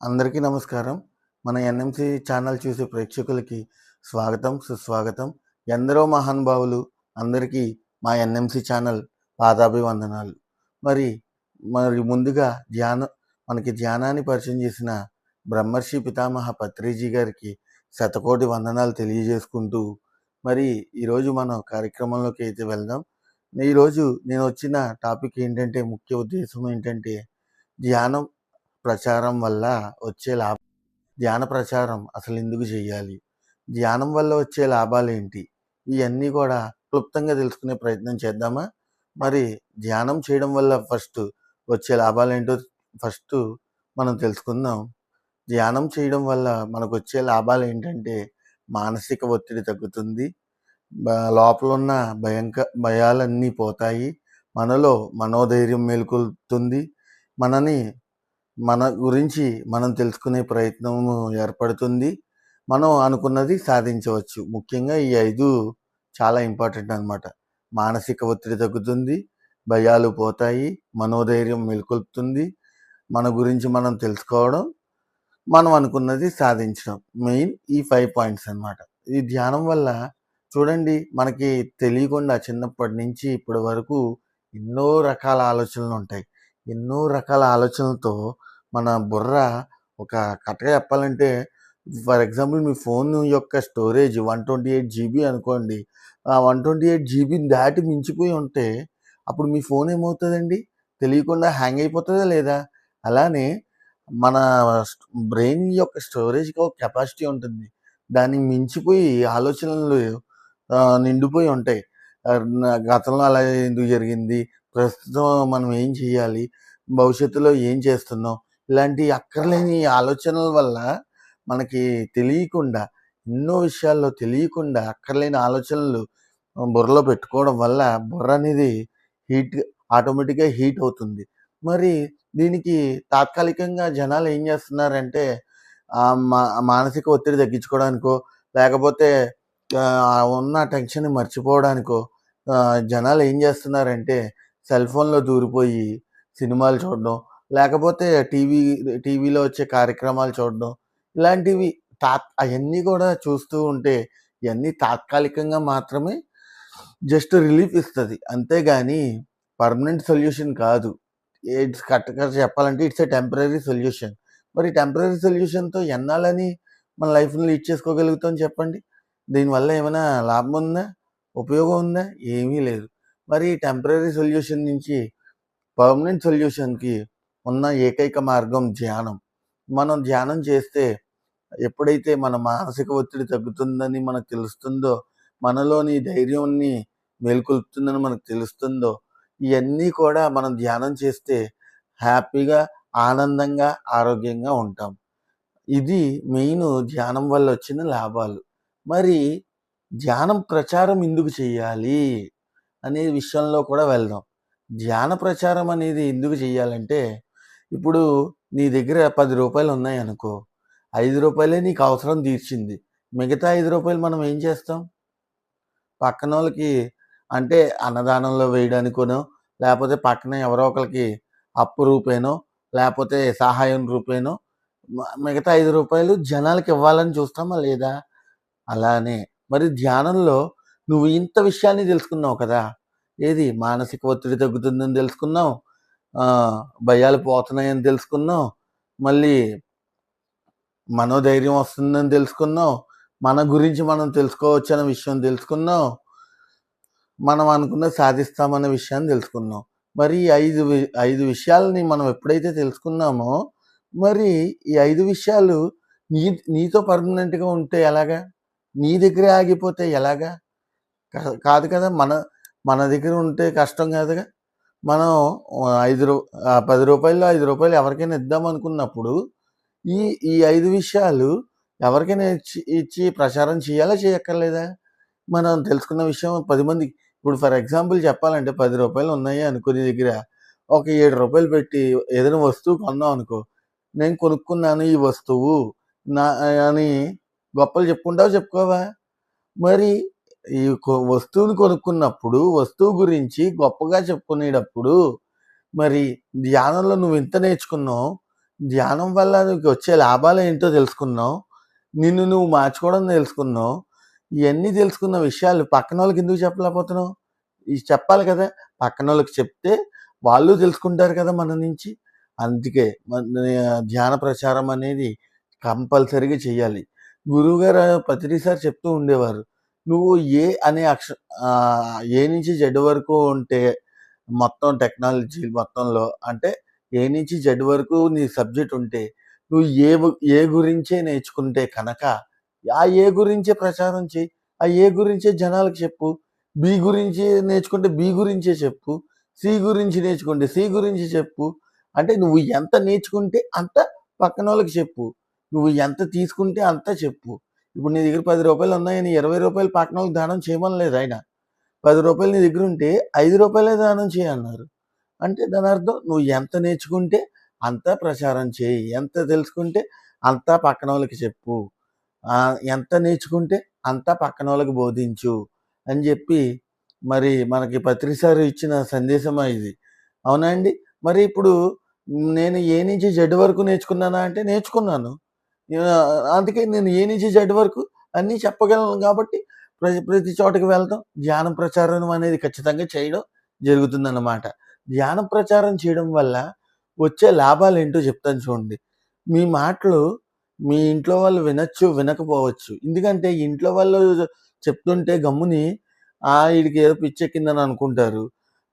అందరికీ నమస్కారం. మన ఎన్ఎంసి ఛానల్ చూసే ప్రేక్షకులకి స్వాగతం సుస్వాగతం. ఎందరో మహానుభావులు అందరికీ మా ఎన్ఎంసి ఛానల్ పాదాభివందనాలు. మరి మరి ముందుగా ధ్యానం మనకి ధ్యానాన్ని పరిచయం చేసిన బ్రహ్మర్షి పితామహ పత్రిజీ గారికి శతకోటి వందనాలు తెలియజేసుకుంటూ మరి ఈరోజు మనం కార్యక్రమంలోకి అయితే వెళ్దాం. ఈరోజు నేను వచ్చిన టాపిక్ ఏంటంటే ముఖ్య ఉద్దేశం ఏంటంటే ధ్యానం ప్రచారం వల్ల వచ్చే లాభ ధ్యాన ప్రచారం అసలు ఎందుకు చేయాలి? ధ్యానం వల్ల వచ్చే లాభాలు ఏంటి? ఇవన్నీ కూడా క్లుప్తంగా తెలుసుకునే ప్రయత్నం చేద్దామా? మరి ధ్యానం చేయడం వల్ల ఫస్ట్ వచ్చే లాభాలు ఏంటో ఫస్ట్ మనం తెలుసుకుందాం. ధ్యానం చేయడం వల్ల మనకు వచ్చే లాభాలు ఏంటంటే మానసిక ఒత్తిడి తగ్గుతుంది. లోపల ఉన్న భయంక భయాలన్నీ పోతాయి. మనలో మనోధైర్యం మేల్కొల్పుతుంది మనని మన గురించి మనం తెలుసుకునే ప్రయత్నం ఏర్పడుతుంది. మనం అనుకున్నది సాధించవచ్చు. ముఖ్యంగా ఈ ఐదు చాలా ఇంపార్టెంట్ అనమాట మానసిక ఒత్తిడి తగ్గుతుంది భయాలు పోతాయి మనోధైర్యం మెలుకొల్పుతుంది. మన గురించి మనం తెలుసుకోవడం మనం అనుకున్నది సాధించడం మెయిన్ ఈ ఫైవ్ పాయింట్స్ అనమాట ఈ ధ్యానం వల్ల చూడండి మనకి తెలియకుండా చిన్నప్పటి నుంచి ఇప్పటి వరకు ఎన్నో రకాల ఆలోచనలు ఉంటాయి. ఎన్నో రకాల ఆలోచనలతో మన బుర్ర ఒక కథగా చెప్పాలంటే ఫర్ ఎగ్జాంపుల్ మీ ఫోన్ యొక్క storage one twenty eight GB అనుకోండి ఆ వన్ ట్వంటీ ఎయిట్ జీబీని దాటి మించిపోయి ఉంటే అప్పుడు మీ ఫోన్ ఏమవుతుందండి? తెలియకుండా హ్యాంగ్ అయిపోతుందా లేదా? అలానే మన బ్రెయిన్ యొక్క స్టోరేజ్కి ఒక కెపాసిటీ ఉంటుంది. దాన్ని మించిపోయి ఆలోచనలు నిండిపోయి ఉంటాయి. గతంలో అలా ఎందుకు జరిగింది? ప్రస్తుతం మనం ఏం చేయాలి? భవిష్యత్తులో ఏం చేస్తున్నాం? ఇలాంటి అక్కర్లేని ఆలోచనల వల్ల మనకి తెలియకుండా ఎన్నో విషయాల్లో తెలియకుండా అక్కర్లేని ఆలోచనలు బుర్రలో పెట్టుకోవడం వల్ల బుర్ర అనేది హీట్ ఆటోమేటిక్గా హీట్ అవుతుంది. మరి దీనికి తాత్కాలికంగా జనాలు ఏం చేస్తున్నారంటే ఆ మా మానసిక ఒత్తిడి తగ్గించుకోవడానికో లేకపోతే ఉన్న టెన్షన్ మర్చిపోవడానికో జనాలు ఏం చేస్తున్నారంటే సెల్ ఫోన్లో దూరిపోయి సినిమాలు చూడడం లేకపోతే టీవీ టీవీలో వచ్చే కార్యక్రమాలు చూడడం ఇలాంటివి తా అవన్నీ కూడా చూస్తూ ఉంటే ఇవన్నీ తాత్కాలికంగా మాత్రమే జస్ట్ రిలీఫ్ ఇస్తుంది. అంతేగాని పర్మనెంట్ సొల్యూషన్ కాదు. ఇట్స్ కరెక్ట్గా చెప్పాలంటే ఇట్స్ ఏ టెంపరీ సొల్యూషన్. మరి టెంపరీ సొల్యూషన్తో ఎన్నాలని మన లైఫ్ని లీడ్ చేసుకోగలుగుతాం చెప్పండి? దీనివల్ల ఏమైనా లాభం ఉందా? ఉపయోగం ఉందా? ఏమీ లేదు. మరి టెంపరీ సొల్యూషన్ నుంచి పర్మనెంట్ సొల్యూషన్కి ఉన్న ఏకైక మార్గం ధ్యానం. మనం ధ్యానం చేస్తే ఎప్పుడైతే మన మానసిక ఒత్తిడి తగ్గుతుందని మనకు తెలుస్తుందో మనలోని ధైర్యాన్ని మేల్కొల్పుతుందని మనకు తెలుస్తుందో ఇవన్నీ కూడా మనం ధ్యానం చేస్తే హ్యాపీగా ఆనందంగా ఆరోగ్యంగా ఉంటాం. ఇది మెయిన్ ధ్యానం వల్ల వచ్చిన లాభాలు. మరి ధ్యానం ప్రచారం ఎందుకు చేయాలి? అనే విషయంలో కూడా వెళ్దాం. ధ్యాన ప్రచారం అనేది ఎందుకు చేయాలంటే ఇప్పుడు నీ దగ్గర పది రూపాయలు ఉన్నాయి అనుకో ఐదు రూపాయలే నీకు అవసరం తీర్చింది. మిగతా ఐదు రూపాయలు మనం ఏం చేస్తాం? పక్కన వాళ్ళకి అంటే అన్నదానంలో వేయడానికోనో లేకపోతే పక్కన ఎవరో ఒకరికి అప్పు రూపేనో లేకపోతే సహాయం రూపేనో మిగతా ఐదు రూపాయలు జనాలకి ఇవ్వాలని చూస్తామా లేదా? అలానే. మరి ధ్యానంలో నువ్వు ఇంత విషయాన్ని తెలుసుకున్నావు కదా. ఏది? మానసిక ఒత్తిడి తగ్గుతుందని తెలుసుకున్నావు. భయాలు పోతున్నాయని తెలుసుకున్నావు. మళ్ళీ మనోధైర్యం వస్తుందని తెలుసుకున్నావు. మన గురించి మనం తెలుసుకోవచ్చు అనే విషయం తెలుసుకున్నాం మనం అనుకున్న సాధిస్తామన్న విషయాన్ని తెలుసుకున్నాం మరి ఈ ఐదు వి- ఐదు విషయాలని మనం ఎప్పుడైతే తెలుసుకున్నామో మరి ఈ ఐదు విషయాలు నీ నీతో పర్మనెంట్గా ఉంటే ఎలాగా? నీ దగ్గరే ఆగిపోతే ఎలాగా? కాదు కదా మన మన దగ్గర ఉంటే కష్టం కాదుగా. మనం ఐదు రూ పది రూపాయలు ఐదు రూపాయలు ఎవరికైనా ఇద్దాం అనుకున్నప్పుడు ఈ ఈ ఐదు విషయాలు ఎవరికైనా ఇచ్చి ఇచ్చి ప్రచారం చేయాలా చేయక్కర్లేదా? మనం తెలుసుకున్న విషయం పది మంది ఇప్పుడు ఫర్ ఎగ్జాంపుల్ చెప్పాలంటే పది రూపాయలు ఉన్నాయి అనుకునే దగ్గర ఒక ఏడు రూపాయలు పెట్టి ఏదైనా వస్తువు కొన్నాం అనుకో నేను కొనుక్కున్నాను ఈ వస్తువు నా అని గొప్పలు చెప్పుకుంటావు చెప్పుకోవా? మరి ఈ కొ- వస్తువుని కొనుక్కున్నప్పుడు వస్తువు గురించి గొప్పగా చెప్పుకునేటప్పుడు మరి ధ్యానంలో నువ్వు ఇంత నేర్చుకున్నావు ధ్యానం వల్ల నీకు వచ్చే లాభాలు ఏంటో తెలుసుకున్నావు. నిన్ను నువ్వు మార్చుకోవడం తెలుసుకున్నావు. ఇవన్నీ తెలుసుకున్న విషయాలు పక్కన వాళ్ళకి ఎందుకు చెప్పలేకపోతున్నావు? ఇది చెప్పాలి కదా! పక్కన వాళ్ళకి చెప్తే వాళ్ళు తెలుసుకుంటారు కదా మన నుంచి. అందుకే మన ధ్యాన ప్రచారం అనేది కంపల్సరీగా చేయాలి గురువుగారు ప్రతిసారి చెప్తూ ఉండేవారు. నువ్వు ఏ అనే అక్ష ఏ నుంచి జెడ్ వరకు ఉంటే మొత్తం టెక్నాలజీ మొత్తంలో అంటే ఏ నుంచి జెడ్ వరకు నీ సబ్జెక్ట్ ఉంటే నువ్వు ఏ ఏ గురించే నేర్చుకుంటే కనక ఆ ఏ గురించే ప్రచారం చేయి ఆ ఏ గురించే జనాలకి చెప్పు. బి గురించి నేర్చుకుంటే బి గురించే చెప్పు. సి గురించి నేర్చుకుంటే సి గురించి చెప్పు. అంటే నువ్వు ఎంత నేర్చుకుంటే అంత పక్కన వాళ్ళకి చెప్పు. నువ్వు ఎంత తీసుకుంటే అంత చెప్పు. ఇప్పుడు నీ దగ్గర పది రూపాయలు ఉన్నాయని రూ. 20 పక్కనోళ్ళకి దానం చేయమని లేదు ఆయన. పది రూపాయలు నీ దగ్గర ఉంటే ఐదు రూపాయలే దానం చేయన్నారు అంటే దాని అర్థం నువ్వు ఎంత నేర్చుకుంటే అంత ప్రచారం చేయి. ఎంత తెలుసుకుంటే అంతా పక్కన వాళ్ళకి చెప్పు. ఎంత నేర్చుకుంటే అంతా పక్కన వాళ్ళకి బోధించు అని చెప్పి మరి మనకి పత్రిసారి ఇచ్చిన సందేశమా ఇది. అవునా అండి? మరి ఇప్పుడు నేను ఏ నుంచి జెడ్ వరకు నేర్చుకున్నానా అంటే నేర్చుకున్నాను. అందుకే నేను ఏ నుంచి జడ్ వరకు అన్నీ చెప్పగలను కాబట్టి ప్రతి ప్రతి చోటకి వెళ్తాం. ధ్యానం ప్రచారం అనేది ఖచ్చితంగా చేయడం జరుగుతుందన్నమాట. ధ్యానం ప్రచారం చేయడం వల్ల వచ్చే లాభాలు ఏంటో చెప్తాను చూడండి. మీ మాటలు మీ ఇంట్లో వాళ్ళు వినొచ్చు, వినకపోవచ్చు. ఎందుకంటే ఇంట్లో వాళ్ళు చెప్తుంటే గమ్ముని ఆ! వీడికి ఏదో పిచ్చెక్కిందని అనుకుంటారు.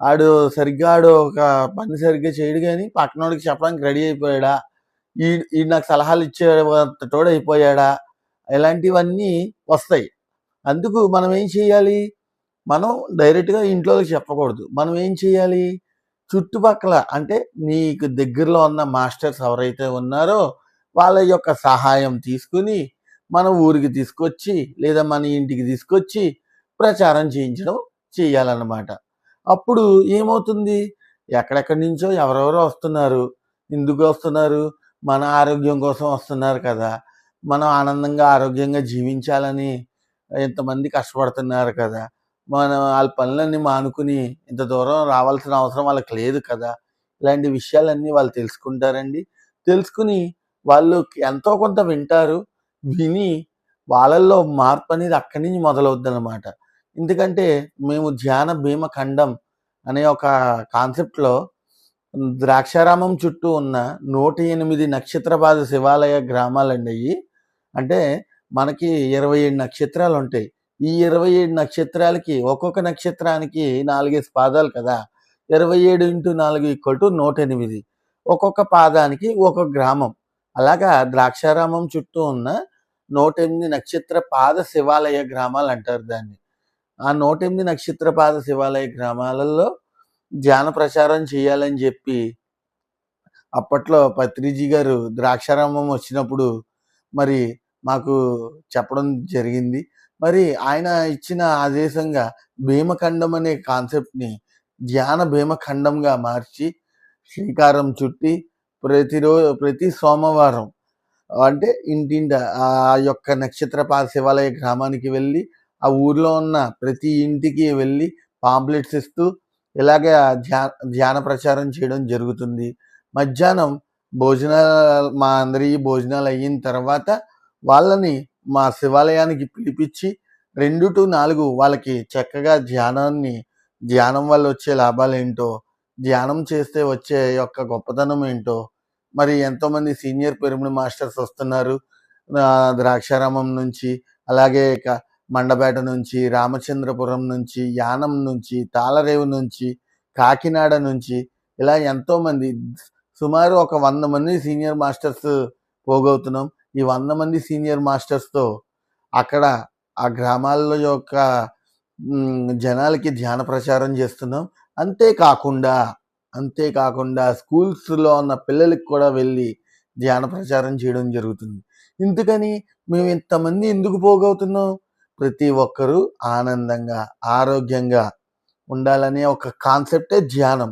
ఆడు సరిగ్గా ఆడు ఒక పని సరిగ్గా చేయడు కానీ పక్కనోడికి చెప్పడానికి రెడీ అయిపోయాడా? ఈ ఈడు నాకు సలహాలు ఇచ్చేటోడు అయిపోయాడా? ఇలాంటివన్నీ వస్తాయి. అందుకు మనం ఏం చేయాలి? మనం డైరెక్ట్‌గా ఇంట్లోకి చెప్పకూడదు. మనం ఏం చేయాలి? చుట్టుపక్కల అంటే నీకు దగ్గరలో ఉన్న మాస్టర్స్ ఎవరైతే ఉన్నారో వాళ్ళ యొక్క సహాయం తీసుకొని మన ఊరికి తీసుకొచ్చి లేదా మన ఇంటికి తీసుకొచ్చి ప్రచారం చేయించడం చేయాలన్నమాట. అప్పుడు ఏమవుతుంది? ఎక్కడెక్కడి నుంచో ఎవరెవరో వస్తున్నారు. ఎందుకు వస్తున్నారు? మన ఆరోగ్యం కోసం వస్తున్నారు కదా! మనం ఆనందంగా, ఆరోగ్యంగా జీవించాలని ఇంతమంది కష్టపడుతున్నారు కదా! మనం వాళ్ళ పనులన్నీ మానుకుని ఇంత దూరం రావాల్సిన అవసరం వాళ్ళకి లేదు కదా! ఇలాంటి విషయాలన్నీ వాళ్ళు తెలుసుకుంటారండి. తెలుసుకుని వాళ్ళు ఎంతో కొంత వింటారు. విని వాళ్ళల్లో మార్పు అనేది అక్కడి నుంచి మొదలవుద్దనమాట. ఎందుకంటే మేము ధ్యాన భీమ ఖండం అనే ఒక కాన్సెప్ట్‌లో ద్రాక్షారామం చుట్టూ ఉన్న 108 నక్షత్రపాద శివాలయ గ్రామాలండి అయ్యి. అంటే మనకి ఇరవై ఏడు నక్షత్రాలు ఉంటాయి ఈ 27 నక్షత్రాలకి ఒక్కొక్క నక్షత్రానికి 4, 5 పాదాలు కదా! 27 ఇంటూ నాలుగు ఈక్వల్ టు 108. ఒక్కొక్క పాదానికి ఒక్కొక్క గ్రామం. అలాగా ద్రాక్షారామం చుట్టూ ఉన్న 108 నక్షత్ర పాద శివాలయ గ్రామాలు అంటారు దాన్ని. ఆ 108 నక్షత్ర పాద శివాలయ గ్రామాలలో ధ్యాన ప్రచారం చేయాలని చెప్పి అప్పట్లో పత్రిజీ గారు ద్రాక్షారామం వచ్చినప్పుడు మరి మాకు చెప్పడం జరిగింది. మరి ఆయన ఇచ్చిన ఆదేశంగా భీమఖండం అనే కాన్సెప్ట్‌ని ధ్యాన భీమఖండంగా మార్చి శ్రీకారం చుట్టి ప్రతిరోజు ప్రతి సోమవారం అంటే ఇంటింట ఆ యొక్క నక్షత్రపాద శివాలయ గ్రామానికి వెళ్ళి ఆ ఊర్లో ఉన్న ప్రతి ఇంటికి వెళ్ళి పాంప్లెట్స్ ఇస్తూ ఇలాగే ధ్యా ధ్యాన ప్రచారం చేయడం జరుగుతుంది. మధ్యాహ్నం భోజనాలు మా అందరి భోజనాలు అయిన తర్వాత వాళ్ళని మా శివాలయానికి పిలిపించి రెండు టు నాలుగు వాళ్ళకి చక్కగా ధ్యానాన్ని ధ్యానం వల్ల వచ్చే లాభాలు ఏంటో ధ్యానం చేస్తే వచ్చే యొక్క గొప్పతనం ఏంటో, మరి ఎంతోమంది సీనియర్ పిరమిడ్ మాస్టర్స్ వస్తున్నారు. ద్రాక్షారామం నుంచి, అలాగే ఇక మండపేట నుంచి, రామచంద్రపురం నుంచి, యానం నుంచి, తాళరేవు నుంచి, కాకినాడ నుంచి ఇలా ఎంతోమంది సుమారు ఒక వంద మంది సీనియర్ మాస్టర్స్ పోగవుతున్నాం. ఈ వంద మంది సీనియర్ మాస్టర్స్‌తో అక్కడ ఆ గ్రామాల్లో యొక్క జనాలకి ధ్యాన ప్రచారం చేస్తున్నాం. అంతేకాకుండా అంతేకాకుండా స్కూల్స్‌లో ఉన్న పిల్లలకి కూడా వెళ్ళి ధ్యాన ప్రచారం చేయడం జరుగుతుంది. ఇందుకని మేము ఇంతమంది ఎందుకు పోగవుతున్నాం? ప్రతి ఒక్కరూ ఆనందంగా, ఆరోగ్యంగా ఉండాలనే ఒక కాన్సెప్టే ధ్యానం.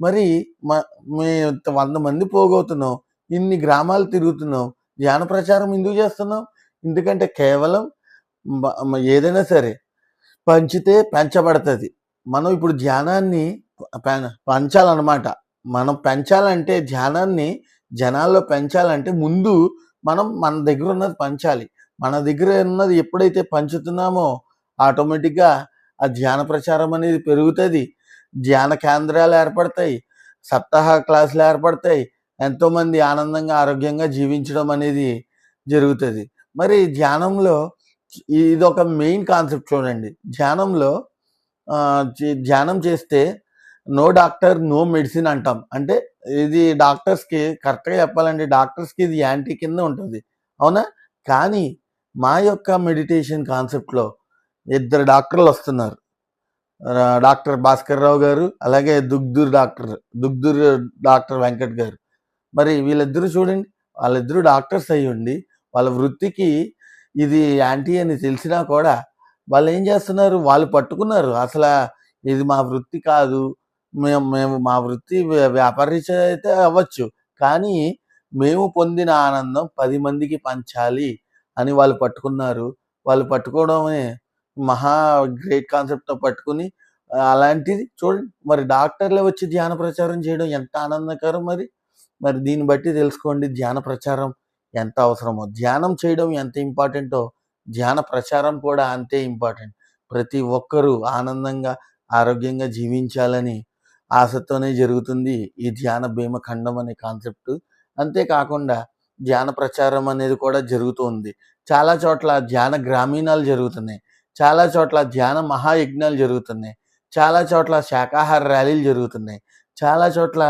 మరి మ మేము ఇంత 100 మంది పోగవుతున్నాం. ఇన్ని గ్రామాలు తిరుగుతున్నాం. ధ్యాన ప్రచారం ఎందుకు చేస్తున్నాం? ఎందుకంటే కేవలం ఏదైనా సరే పంచితే పెంచబడుతుంది మనం ఇప్పుడు ధ్యానాన్ని పెంచాలన్నమాట మనం పెంచాలంటే ధ్యానాన్ని జనాల్లో పెంచాలంటే ముందు మనం మన దగ్గర ఉన్నది పంచాలి మన దగ్గర ఉన్నది ఎప్పుడైతే పంచుతున్నామో ఆటోమేటిక్గా ఆ ధ్యాన ప్రచారం అనేది పెరుగుతుంది. ధ్యాన కేంద్రాలు ఏర్పడతాయి. సప్తాహ క్లాసులు ఏర్పడతాయి. ఎంతోమంది ఆనందంగా ఆరోగ్యంగా జీవించడం అనేది జరుగుతుంది. మరి ధ్యానంలో ఇది ఒక మెయిన్ కాన్సెప్ట్ చూడండి. ధ్యానంలో ధ్యానం చేస్తే నో డాక్టర్ నో మెడిసిన్ అంటాం. అంటే ఇది డాక్టర్స్కి కరెక్ట్గా చెప్పాలంటే డాక్టర్స్కి ఇది యాంటీ కింద ఉంటుంది. అవునా? కానీ మా యొక్క మెడిటేషన్ కాన్సెప్ట్లో ఇద్దరు డాక్టర్లు వస్తున్నారు. డాక్టర్ భాస్కర్ రావు గారు అలాగే దుగ్దూర్ డాక్టర్ దుగ్దూర్ డాక్టర్ వెంకట్ గారు. మరి వీళ్ళిద్దరూ చూడండి వాళ్ళిద్దరూ డాక్టర్స్ అయ్యి ఉండి వాళ్ళ వృత్తికి ఇది యాంటీ అని తెలిసినా కూడా వాళ్ళు ఏం చేస్తున్నారు? వాళ్ళు పట్టుకున్నారు. అసలు ఇది మా వృత్తి కాదు. మేము మేము మా వృత్తి వ్యాపారీచ అయితే అవ్వచ్చు. కానీ మేము పొందిన ఆనందం పది మందికి పంచాలి. అని వాళ్ళు పట్టుకున్నారు. వాళ్ళు పట్టుకోవడమే మహా గ్రేట్ కాన్సెప్ట్తో పట్టుకుని అలాంటిది చూడండి మరి డాక్టర్లే వచ్చి ధ్యాన ప్రచారం చేయడం ఎంత ఆనందకరం మరి? మరి దీన్ని బట్టి తెలుసుకోండి ధ్యాన ప్రచారం ఎంత అవసరమో. ధ్యానం చేయడం ఎంత ఇంపార్టెంటో ధ్యాన ప్రచారం కూడా అంతే ఇంపార్టెంట్. ప్రతి ఒక్కరూ ఆనందంగా ఆరోగ్యంగా జీవించాలని ఆశతోనే జరుగుతుంది ఈ ధ్యాన భీమ ఖండం అనే కాన్సెప్ట్ అంతేకాకుండా ధ్యాన ప్రచారం అనేది కూడా జరుగుతుంది. చాలా చోట్ల ధ్యాన గ్రామీణాలు జరుగుతున్నాయి. చాలా చోట్ల ధ్యాన మహాయజ్ఞాలు జరుగుతున్నాయి. చాలా చోట్ల శాకాహార ర్యాలీలు జరుగుతున్నాయి. చాలా చోట్ల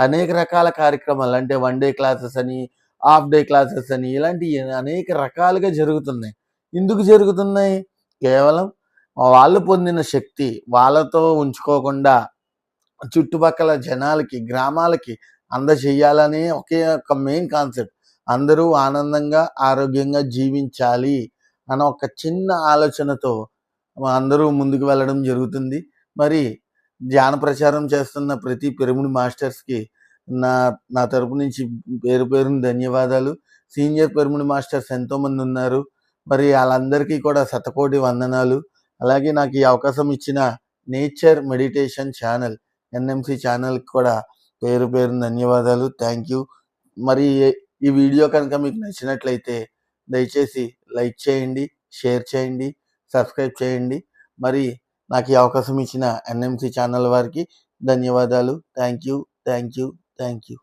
అనేక రకాల కార్యక్రమాలు అంటే వన్ డే క్లాసెస్ అని హాఫ్ డే క్లాసెస్ అని ఇలాంటి అనేక రకాలుగా జరుగుతున్నాయి. ఎందుకు జరుగుతున్నాయి? కేవలం వాళ్ళు పొందిన శక్తి వాళ్ళతో ఉంచుకోకుండా చుట్టుపక్కల జనాలకి గ్రామాలకి అందజేయాలనే ఒకే ఒక మెయిన్ కాన్సెప్ట్. అందరూ ఆనందంగా ఆరోగ్యంగా జీవించాలి అన్న ఒక చిన్న ఆలోచనతో అందరూ ముందుకు వెళ్ళడం జరుగుతుంది. మరి ధ్యాన ప్రచారం చేస్తున్న ప్రతి పిరమిడ్ మాస్టర్స్కి నా నా తరపు నుంచి పేరు పేరున ధన్యవాదాలు. సీనియర్ పిరమిడ్ మాస్టర్స్ ఎంతోమంది ఉన్నారు. మరి వాళ్ళందరికీ కూడా శతకోటి వందనాలు. అలాగే నాకు ఈ అవకాశం ఇచ్చిన నేచర్ మెడిటేషన్ ఛానల్ ఎన్ఎంసి ఛానల్కి కూడా పేరు పేరు ధన్యవాదాలు. Thank you. మరి ఈ వీడియో కనుక మీకు నచ్చినట్లయితే దయచేసి లైక్ చేయండి షేర్ చేయండి సబ్స్క్రైబ్ చేయండి. మరి నాకు ఈ అవకాశం ఇచ్చిన ఎన్ఎంసి ఛానల్ వారికి ధన్యవాదాలు. Thank you thank you thank you